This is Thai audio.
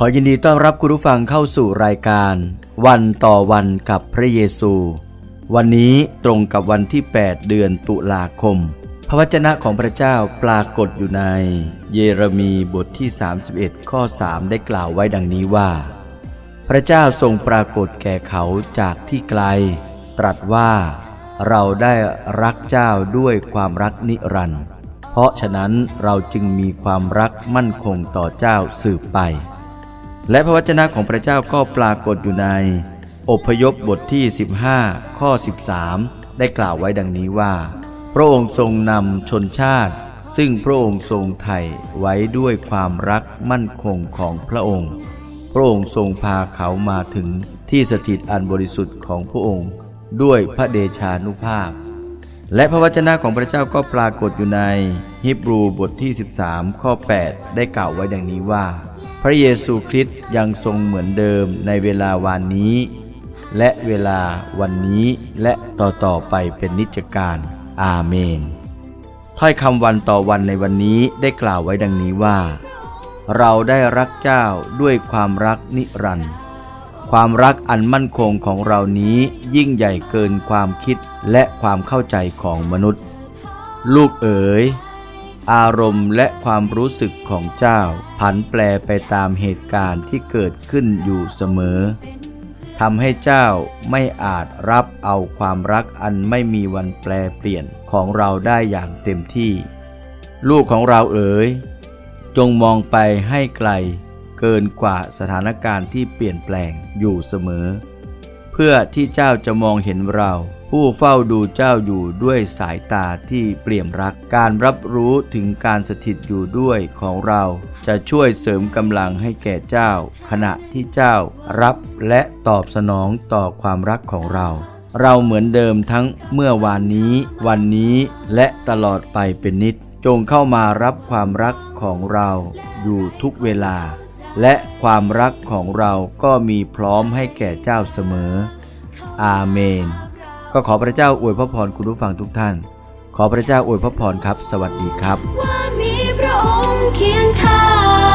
ขอยินดีต้อนรับคุณผู้ฟังเข้าสู่รายการ วันต่อวันกับพระเยซู วันนี้ตรงกับวันที่ 8 เดือนตุลาคม พระวจนะของพระเจ้าปรากฏอยู่ใน เยเรมีบทที่ 31 ข้อ 3 ได้กล่าวไว้ดังนี้ว่า พระเจ้าทรงปรากฏแก่เขาจากที่ไกล ตรัสว่าเราได้รักเจ้าด้วยความรักนิรันดร์เพราะฉะนั้นเราจึงมีความรักมั่นคงต่อเจ้าสืบไป และพระวจนะของพระเจ้าก็ปรากฏอยู่ใน อพยพบทที่ 15 ข้อ 13 ได้กล่าวไว้ดังนี้ว่า พระองค์ทรงนำชนชาติ ซึ่งพระองค์ทรงไถ่ไว้ด้วยความรักมั่นคงของพระองค์ พระองค์ทรงพาเขามาถึงที่สถิตอันบริสุทธิ์ของพระองค์ ด้วยพระเดชานุภาพ และพระวจนะของพระเจ้าก็ปรากฏอยู่ในฮิบรูบทที่ 13 ข้อ 8 ได้กล่าวไว้ดังนี้ว่า พระเยซูคริสต์ยังทรงเหมือนเดิมในเวลาวานนี้ และเวลาวันนี้และต่อๆไปเป็นนิจการอาเมน ถ้อยคำวันต่อวันในวันนี้ได้กล่าวไว้ดังนี้ว่า เราได้รักเจ้าด้วยความรักนิรันดร์ความรักอันมั่นคงของเรานี้ยิ่งใหญ่เกินความคิดและความเข้าใจของมนุษย์ ลูกเอ๋ย อารมณ์และความรู้สึกของเจ้า ผันแปรไปตามเหตุการณ์ที่เกิดขึ้นอยู่เสมอทำให้เจ้าไม่อาจรับเอาความรักอันไม่มีวันแปรเปลี่ยนของเราได้อย่างเต็มที่ ลูกของเราเอ๋ย จงมองไปให้ไกล เกินกว่าสถานการณ์ที่เปลี่ยนแปลงอยู่เสมอ เพื่อที่เจ้าจะมองเห็นเรา ผู้เฝ้าดูเจ้าอยู่ด้วยสายตาที่เปี่ยมรัก การรับรู้ถึงการสถิตอยู่ด้วยของเราจะช่วยเสริมกำลังให้แก่เจ้า ขณะที่เจ้ารับและตอบสนองต่อความรักของเรา เราเหมือนเดิมทั้งเมื่อวานนี้ วันนี้และตลอดไปเป็นนิจจงเข้ามารับความรักของเราอยู่ทุกเวลา และความรักของเราก็มีพร้อมให้แก่เจ้าเสมอ อาเมน ก็ขอพระเจ้าอวยพระพรคุณผู้ฟังทุกท่าน ขอพระเจ้าอวยพระพรครับ สวัสดีครับ ว่ามีพระองค์เคียงข้าง